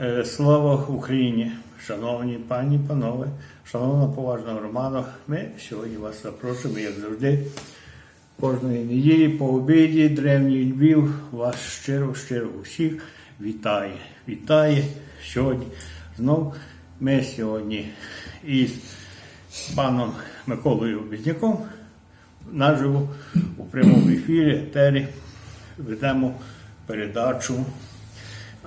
Е, Слава Україні! Шановні пані, панове, шановна поважна громада, ми сьогодні вас запрошуємо, як завжди, кожної неділі по обіді древній Львів вас щиро, щиро усіх вітає. Вітає сьогодні. Знов ми сьогодні із паном Миколою Бізняком наживо у прямому ефірі етері ведемо передачу.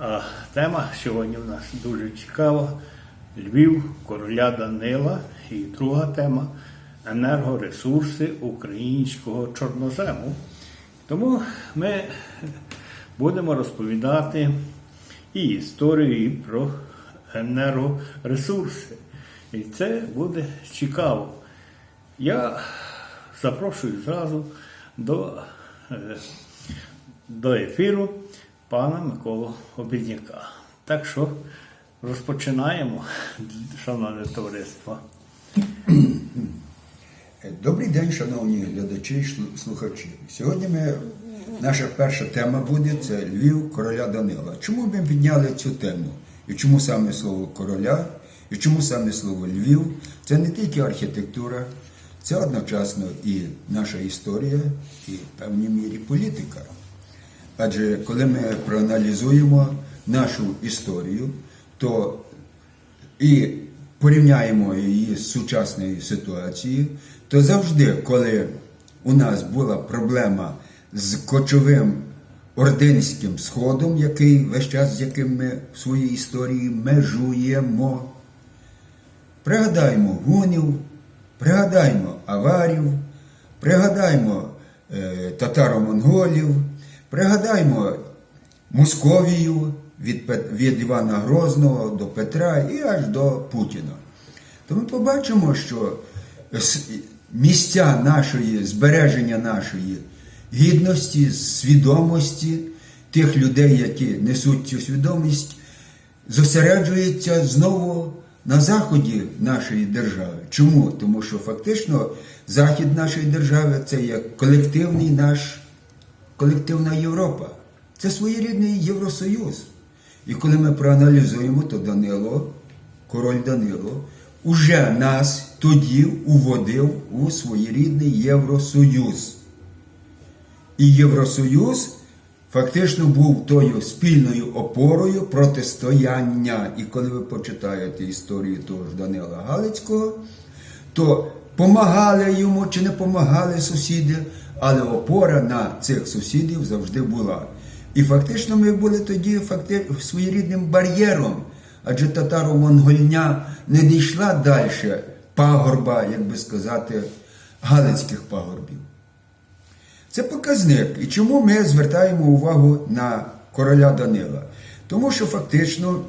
А тема сьогодні у нас дуже цікава. Львів, короля Данила. І друга тема енергоресурси українського чорнозему. Тому ми будемо розповідати і історію і про енергоресурси. І це буде цікаво. Я запрошую зразу до, е, до ефіру пана Миколу Обідняка. Так що розпочинаємо, шановне товариство. Добрий день, шановні глядачі і слухачі. Сьогодні ми, наша перша тема буде це Львів короля Данила. Чому ми підняли цю тему? І чому саме слово короля, і чому саме слово Львів? Це не тільки архітектура, це одночасно і наша історія, і в певній мірі політика. Адже коли ми проаналізуємо нашу історію, то і порівняємо її з сучасною ситуацією, то завжди, коли у нас була проблема з кочовим ординським сходом, який весь час, з яким ми в своїй історії межуємо, пригадаймо гунів, пригадаймо аварів, пригадаймо е, татаро-монголів, пригадаймо Московію від, від Івана Грозного до Петра і аж до Путіна. То ми побачимо, що місця нашої, збереження нашої гідності, свідомості тих людей, які несуть цю свідомість, зосереджується знову на заході нашої держави. Чому? Тому що фактично захід нашої держави це є колективний наш колективна Європа. Це своєрідний Євросоюз. І коли ми проаналізуємо, то Данило, король Данило, уже нас тоді уводив у своєрідний Євросоюз. І Євросоюз фактично був тою спільною опорою протистояння. І коли ви почитаєте історію того ж Данила Галицького, то помагали йому чи не помагали сусіди, але опора на цих сусідів завжди була. І фактично ми були тоді своєрідним бар'єром, адже татаро-монгольня не дійшла далі пагорба, як би сказати, галицьких пагорбів. Це показник. І чому ми звертаємо увагу на короля Данила? Тому що фактично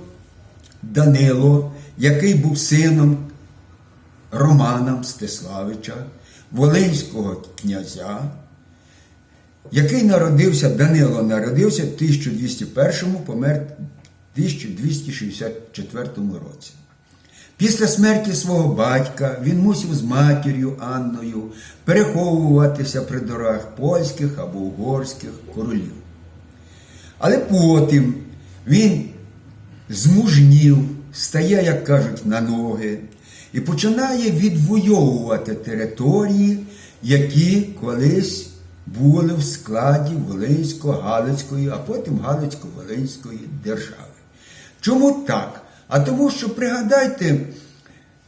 Данило, який був сином Романа Мстиславича, Волинського князя, який народився, Данило народився в 1201-му, помер в 1264 році. Після смерті свого батька він мусив з матір'ю Анною переховуватися при дорогах польських або угорських королів. Але потім він змужнів, стає, як кажуть, на ноги і починає відвоювати території, які колись були в складі Волинсько-Галицької, а потім Галицько-Волинської держави. Чому так? А тому, що пригадайте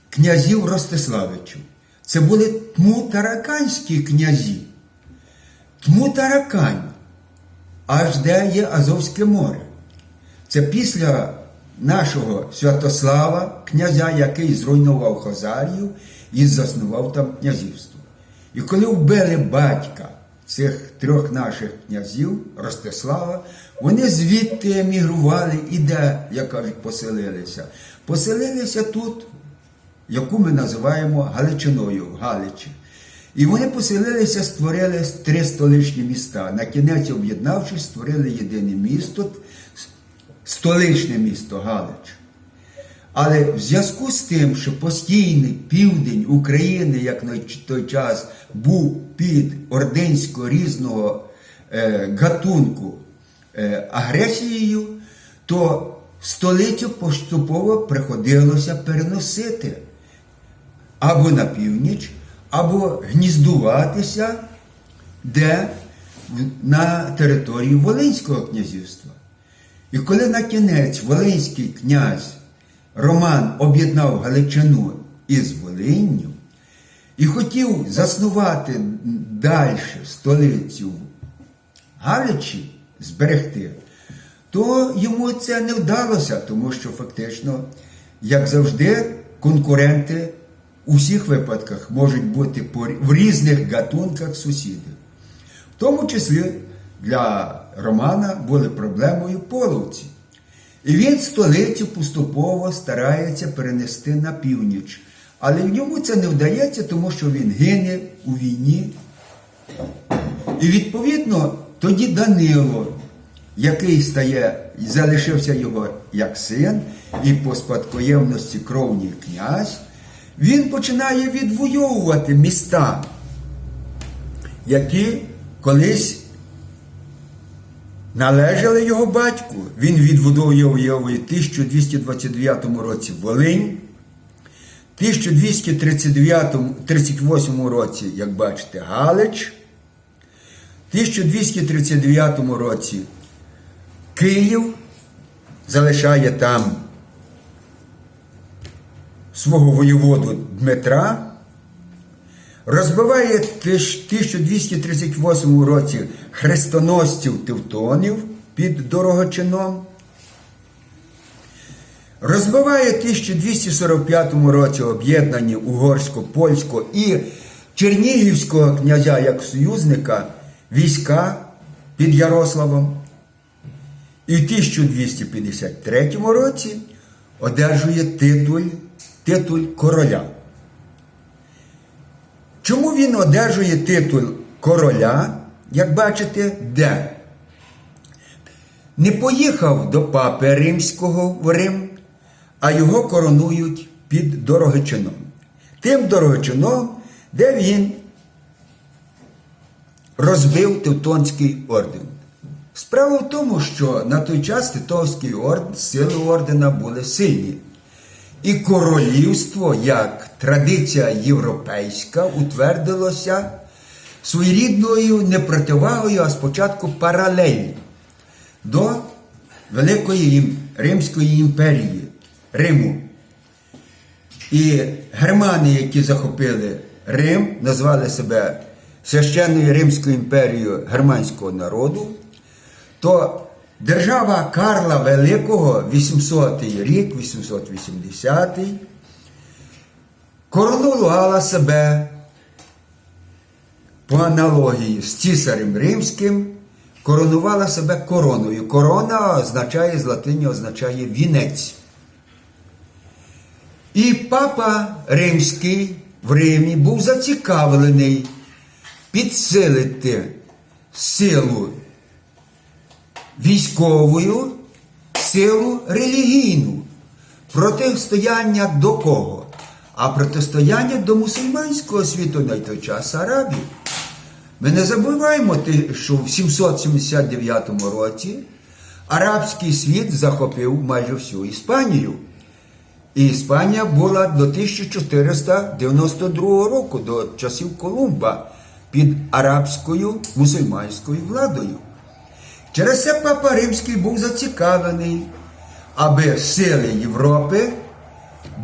князів Ростиславичів. Це були тмутараканські князі. Тмутаракань, аж де є Азовське море. Це після нашого Святослава, князя, який зруйнував Хозарію і заснував там князівство. І коли вбили батька цих трьох наших князів, Ростислава, вони звідти емігрували і де, як кажуть, поселилися. Поселилися тут, яку ми називаємо Галичиною, Галичі. І вони поселилися, створили три столичні міста. На кінець об'єднавшись, створили єдине місто, столичне місто Галич. Але в зв'язку з тим, що постійний південь України, як на той час, був під ординсько різного е, гатунку е, агресією, то столицю поступово приходилося переносити або на північ, або гніздуватися де на території Волинського князівства. І коли на кінець Волинський князь Роман об'єднав Галичину із Волинню і хотів заснувати далі столицю Галичі зберегти, то йому це не вдалося, тому що фактично, як завжди, конкуренти у всіх випадках можуть бути в різних гатунках сусіди. В тому числі для Романа були проблемою половці. І він столицю поступово старається перенести на північ. Але йому це не вдається, тому що він гине у війні. І відповідно тоді Данило, який стає, залишився його як син, і по спадкоємності кровній князь, він починає відвоювати міста, які колись належали його батьку. Він відвоює в 1229 році Волинь, в 1238 році, як бачите, Галич, в 1239 році Київ залишає там свого воєводу Дмитра, розбиває в 1238 році хрестоносців Тевтонів під Дорогочином. Розбиває в 1245 році об'єднані угорсько-польського і Чернігівського князя як союзника війська під Ярославом. І в 1253 році одержує титуль, титуль короля. Чому він одержує титул короля, як бачите, де? Не поїхав до папи римського в Рим, а його коронують під Дорогичином. Тим Дорогичином, де він розбив Тевтонський орден. Справа в тому, що на той час Тевтонський орден, сили ордена були сильні. І королівство, як традиція європейська, утвердилося своєрідною не противагою, а спочатку паралелі до Великої Римської імперії Риму. І германи, які захопили Рим, назвали себе священною Римською імперією германського народу, то держава Карла Великого, 800 рік, 880, коронувала себе по аналогії з цісарем римським, коронувала себе короною. Корона означає з латині означає вінець. І папа римський в Римі був зацікавлений підсилити силу військовою, силу релігійну. Протистояння до кого? А протистояння до мусульманського світу на той час Арабів. Ми не забуваємо, що в 779 році арабський світ захопив майже всю Іспанію. І Іспанія була до 1492 року, до часів Колумба, під арабською мусульманською владою. Через це Папа Римський був зацікавлений, аби сили Європи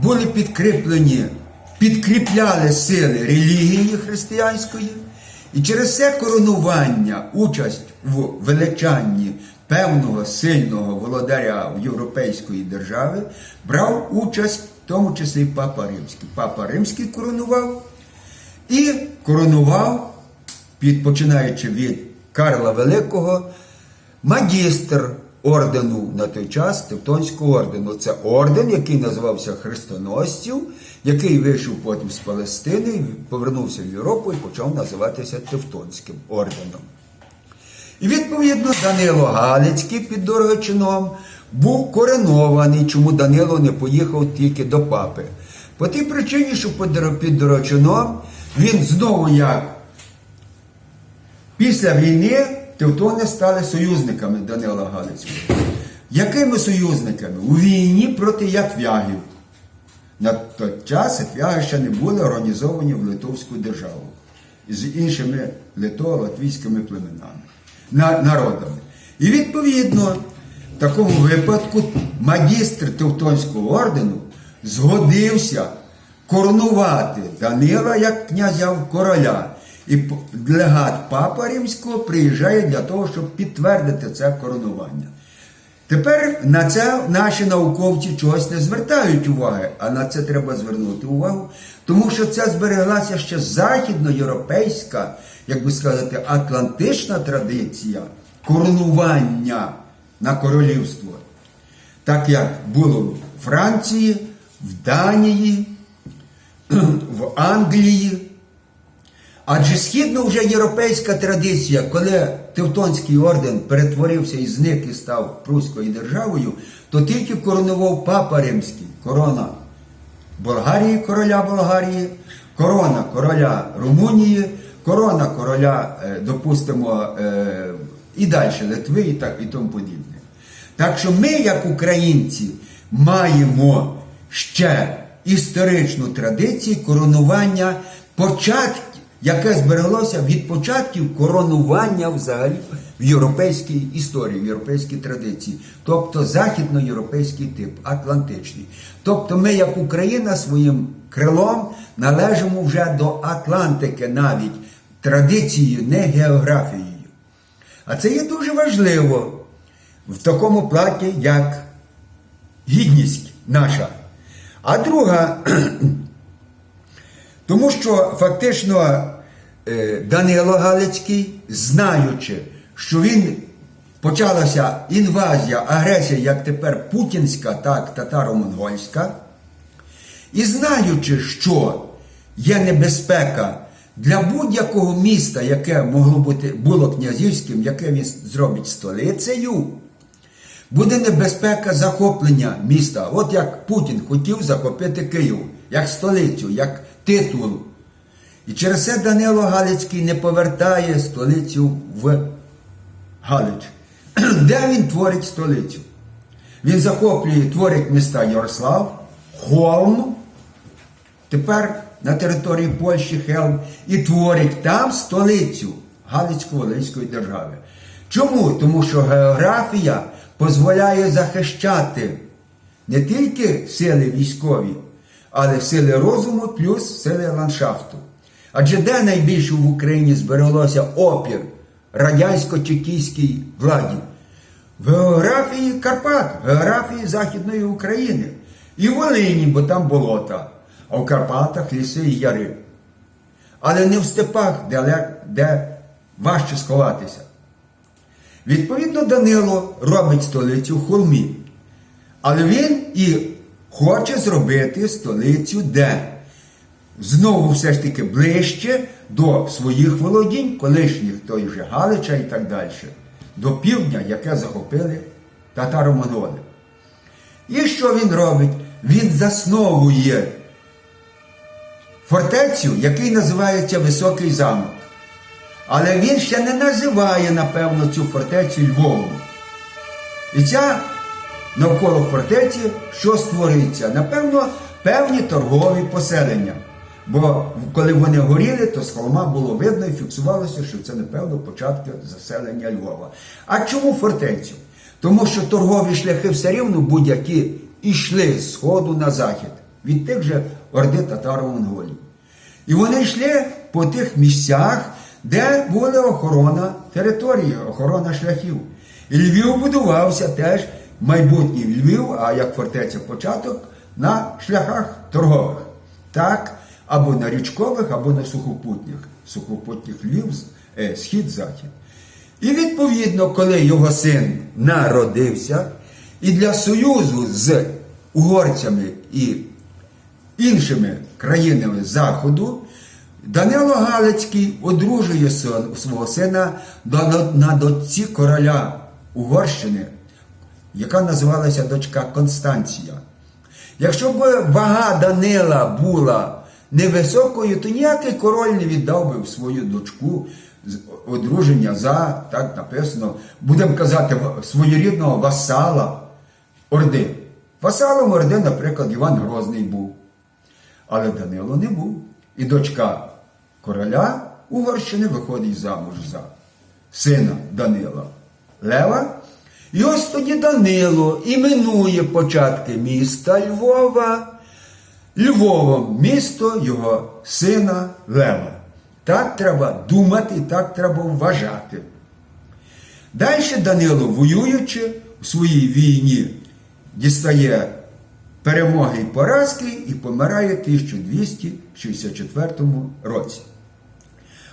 були підкріплені, підкріпляли сили релігії християнської, і через це коронування, участь в величанні певного сильного володаря європейської держави брав участь, в тому числі Папа Римський. Папа Римський коронував і коронував, починаючи від Карла Великого, магістр ордену на той час Тевтонського ордену. Це орден, який називався Хрестоносців, який вийшов потім з Палестини, повернувся в Європу і почав називатися Тевтонським орденом. І відповідно Данило Галицький під Дорогочином був коренований, чому Данило не поїхав тільки до папи. По тій причині, що під Дор- під Дорогочином він знову як після війни Тевтони стали союзниками Данила Галицького. Якими союзниками? У війні проти ятвягів. На той час ятвяги ще не були організовані в Литовську державу з іншими лито-латвійськими племенами, народами. І відповідно, в такому випадку магістр Тевтонського ордену згодився коронувати Данила як князя короля. І легат Папа Римського приїжджає для того, щоб підтвердити це коронування. Тепер на це наші науковці чогось не звертають уваги, а на це треба звернути увагу, тому що це збереглася ще західноєвропейська, як би сказати, атлантична традиція коронування на королівство. Так як було в Франції, в Данії, в Англії. Адже східно вже європейська традиція, коли Тевтонський орден перетворився і зник і став Пруською державою, то тільки коронував папа римський, корона Болгарії, короля Болгарії, корона короля Румунії, корона короля, е, допустимо, е, і далі Литви і, так, і тому подібне. Так що ми, як українці, маємо ще історичну традицію коронування початків, яке збереглося від початків коронування взагалі в європейській історії, в європейській традиції, тобто західноєвропейський тип, атлантичний. Тобто ми, як Україна, своїм крилом належимо вже до Атлантики навіть традицією, не географією. А це є дуже важливо в такому платі, як гідність наша. А друга, тому що фактично е, Данило Галицький, знаючи, що він почалася інвазія, агресія, як тепер путінська, так татаро-монгольська, і знаючи, що є небезпека для будь-якого міста, яке могло бути було князівським, яке він зробить столицею, буде небезпека захоплення міста. От як Путін хотів захопити Київ, як столицю, як титул. І через це Данило Галицький не повертає столицю в Галич. Де він творить столицю? Він захоплює, творить міста Ярослав, Холм, тепер на території Польщі Хелм, і творить там столицю Галицько-Волинської держави. Чому? Тому що географія дозволяє захищати не тільки сили військові, але сили розуму плюс сили ландшафту. Адже де найбільше в Україні збереглося опір радянсько-чекійській владі? В географії Карпат, в географії Західної України. І в Волині, бо там болота, а в Карпатах ліси і яри. Але не в степах, де, де важче сховатися. Відповідно, Данило робить столицю в холмі. Але він і хоче зробити столицю де? Знову все ж таки ближче до своїх володінь, колишніх той же Галича і так далі, до півдня, яке захопили татаро-монголи. І що він робить? Він засновує фортецю, який називається Високий замок. Але він ще не називає, напевно, цю фортецю Львовом. І ця навколо фортеці, що створюється? Напевно, певні торгові поселення. Бо коли вони горіли, то з холма було видно і фіксувалося, що це, напевно, початки заселення Львова. А чому фортецю? Тому що торгові шляхи все рівно будь-які йшли з сходу на захід від тих же орди татаро-монголів. І вони йшли по тих місцях, де була охорона території, охорона шляхів. І Львів будувався теж майбутній Львів, а як фортеця початок, на шляхах торгових. Так, або на річкових, або на сухопутніх. Сухопутніх Львів, е, схід-захід. І відповідно, коли його син народився, і для союзу з угорцями і іншими країнами Заходу, Данило Галицький одружує свого сина на дочці короля Угорщини, яка називалася дочка Констанція. Якщо б вага Данила була невисокою, то ніякий король не віддав би свою дочку одруження за, так написано, будемо казати, своєрідного васала Орди. Васалом Орди, наприклад, Іван Грозний був. Але Данило не був. І дочка короля Угорщини виходить замуж за сина Данила Лева. І ось тоді Данило іменує початки міста Львова. Львовом місто його сина Лева. Так треба думати, так треба вважати. Далі Данило, воюючи у своїй війні, дістає перемоги і поразки і помирає в 1264 році.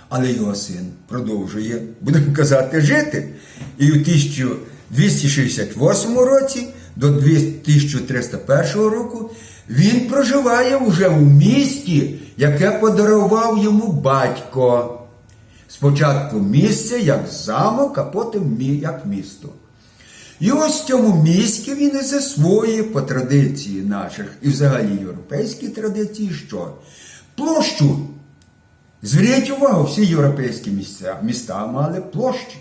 Але його син продовжує, будемо казати, жити. І у 1268 році до 1301 року він проживає вже у місті, яке подарував йому батько. Спочатку місце як замок, а потім як місто. І ось в цьому місті він і засвоює по традиції наших і взагалі європейські традиції, що площу. Зверніть увагу, всі європейські місця, міста мали площі.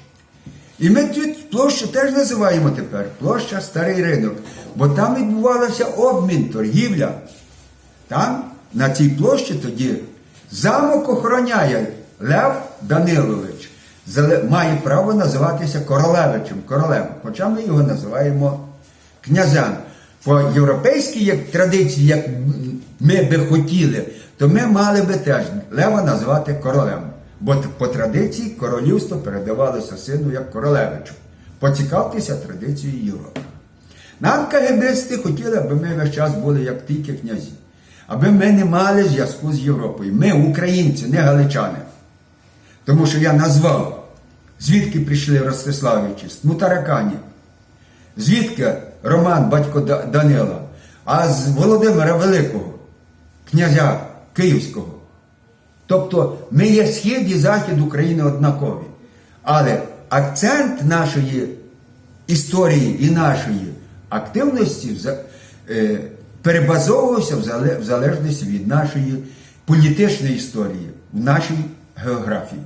І ми тут площу теж називаємо тепер площа Старий ринок, бо там відбувався обмін, торгівля. Там, на цій площі тоді замок охороняє Лев Данилович. Має право називатися королевичем, королем, хоча ми його називаємо князем. По європейській як традиції, як ми би хотіли, то ми мали би теж Лева назвати королем. Бо по традиції королівство передавалося сину як королевичу. Поцікавтеся традицією Європи. Нам кагебисти хотіли, аби ми весь час були як тільки князі, аби ми не мали зв'язку з Європою. Ми українці, не галичани. Тому що я назвав, звідки прийшли Ростиславичі, з Мутаракані, звідки Роман, батько Данила, а з Володимира Великого, князя Київського. Тобто ми є схід і захід України однакові. Але акцент нашої історії і нашої активності е, перебазовувався в залежності від нашої політичної історії, в нашій географії.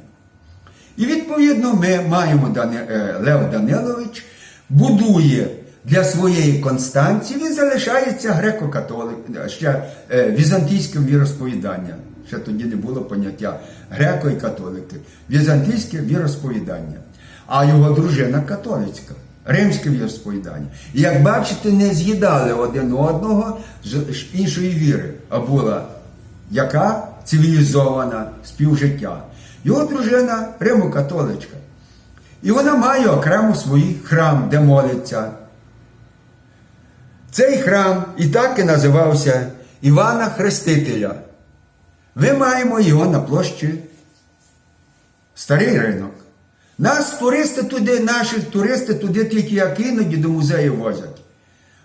І відповідно ми маємо е, Лев Данилович будує для своєї Констанції, він залишається греко-католик, ще е, візантійським віросповіданням. Ще тоді не було поняття греко і католики. Візантійське віросповідання. А його дружина католицька, римське віросповідання. І як бачите, не з'їдали один одного з іншої віри, а була яка цивілізована співжиття. Його дружина римо-католичка. І вона має окремо свій храм, де молиться. Цей храм і так і називався Івана Хрестителя. Ми маємо його на площі Старий ринок. Нас туристи туди, наших туристи туди тільки як іноді до музею возять.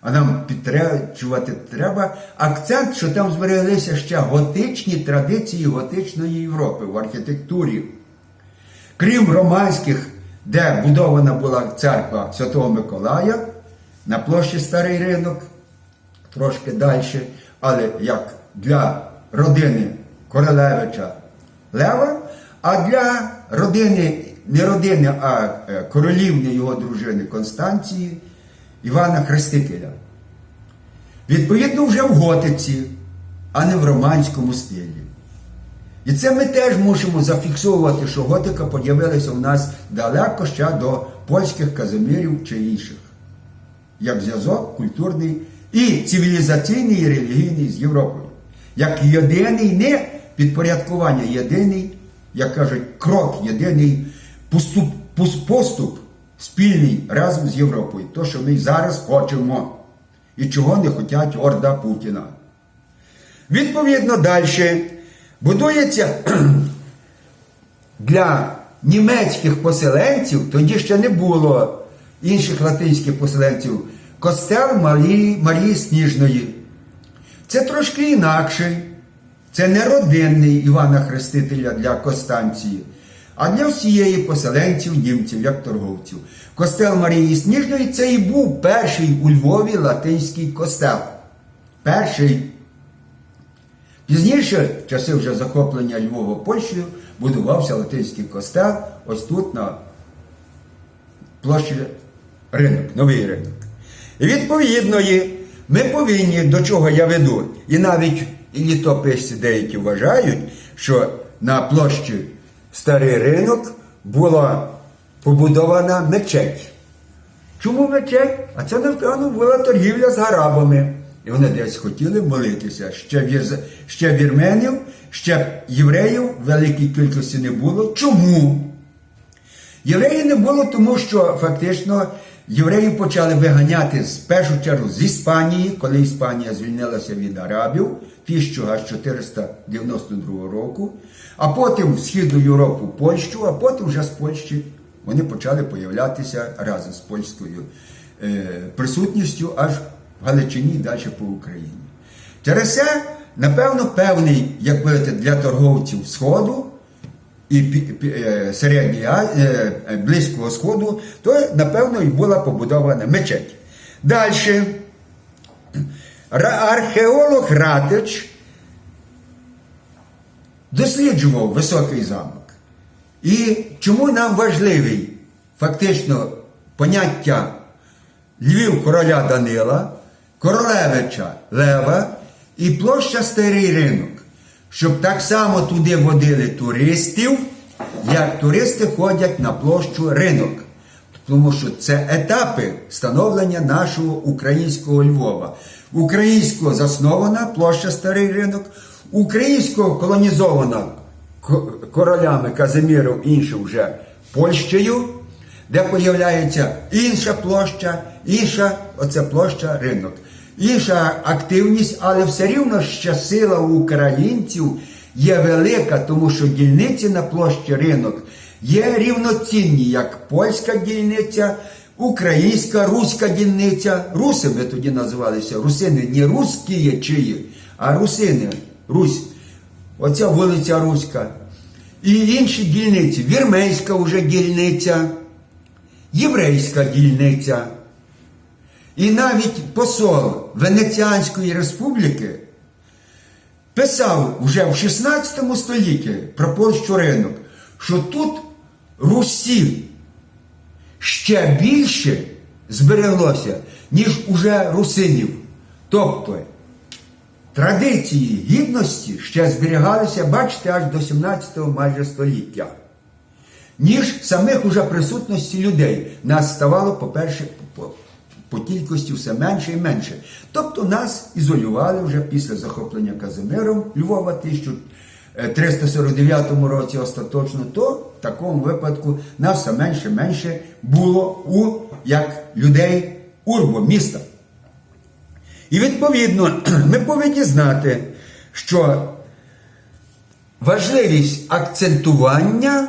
А нам підтримувати треба акцент, що там збереглися ще готичні традиції готичної Європи в архітектурі. Крім романських, де будована була церква Святого Миколая на площі Старий ринок, трошки далі, але як для родини Королевича Лева, а для родини, не родини, а е, королівни його дружини Констанції Івана Хрестителя. Відповідно, вже в готиці, а не в романському стилі. І це ми теж мусимо зафіксовувати, що готика з'явилася в нас далеко ще до польських казимирів чи інших. Як зв'язок культурний і цивілізаційний, і релігійний з Європою. Як єдиний не підпорядкування, єдиний, як кажуть, крок, єдиний поступ, поступ спільний разом з Європою. То, що ми зараз хочемо, і чого не хочуть орда Путіна. Відповідно, далі будується для німецьких поселенців, тоді ще не було інших латинських поселенців, костел Марії, Марії Сніжної. Це трошки інакший. Це не родинний Івана Хрестителя для Костанції, а для всієї поселенців німців, як торговців. Костел Марії Сніжної це і був перший у Львові латинський костел. Перший. Пізніше, в часи вже захоплення Львова Польщею, будувався латинський костел ось тут на площі ринок, новий ринок. Відповідної, ми повинні, до чого я веду, і навіть і літописці деякі вважають, що на площі Старий ринок була побудована мечеть. Чому мечеть? А це, напевно, була торгівля з гарабами. І вони десь хотіли молитися. Ще, вір... ще вірменів, ще євреїв великій кількості не було. Чому? Євреїв не було, тому що фактично євреїв почали виганяти з першу чергу з Іспанії, коли Іспанія звільнилася від арабів 1492 року, а потім в Східну Європу Польщу, а потім вже з Польщі вони почали появлятися разом з польською е, присутністю аж в Галичині і далі по Україні. Через це, напевно, певний, як би для торговців Сходу і е, середньої е, е, Близького Сходу, то, напевно, і була побудована мечеть. Далі. Археолог Ратич досліджував високий замок. І чому нам важливий фактично поняття Львів короля Данила, королевича Лева і площа Старий ринок, щоб так само туди водили туристів, як туристи ходять на площу ринок. Тому що це етапи становлення нашого українського Львова. Українського заснована площа Старий ринок, українського колонізована королями Казиміром іншим вже Польщею, де появляється інша площа, інша оце площа ринок. Інша активність, але все рівно ще сила українців є велика, тому що дільниці на площі ринок є рівноцінні, як польська дільниця, українська, руська дільниця. Руси ми тоді називалися, русини, не русські є чиї, а русини, Русь. Оця вулиця Руська. І інші дільниці. Вірмейська вже дільниця, єврейська дільниця. І навіть посол Венеціанської республіки писав вже в 16 столітті про Польщу ринок, що тут Русі ще більше збереглося, ніж уже русинів. Тобто традиції гідності ще зберігалися, бачите, аж до 17 майже століття. Ніж самих уже присутності людей. Нас ставало, по-перше, по, кількості все менше і менше. Тобто нас ізолювали вже після захоплення Казимиром Львова 1349 році остаточно, то в такому випадку нас все менше і менше було у як людей урбо, міста. І відповідно ми повинні знати, що важливість акцентування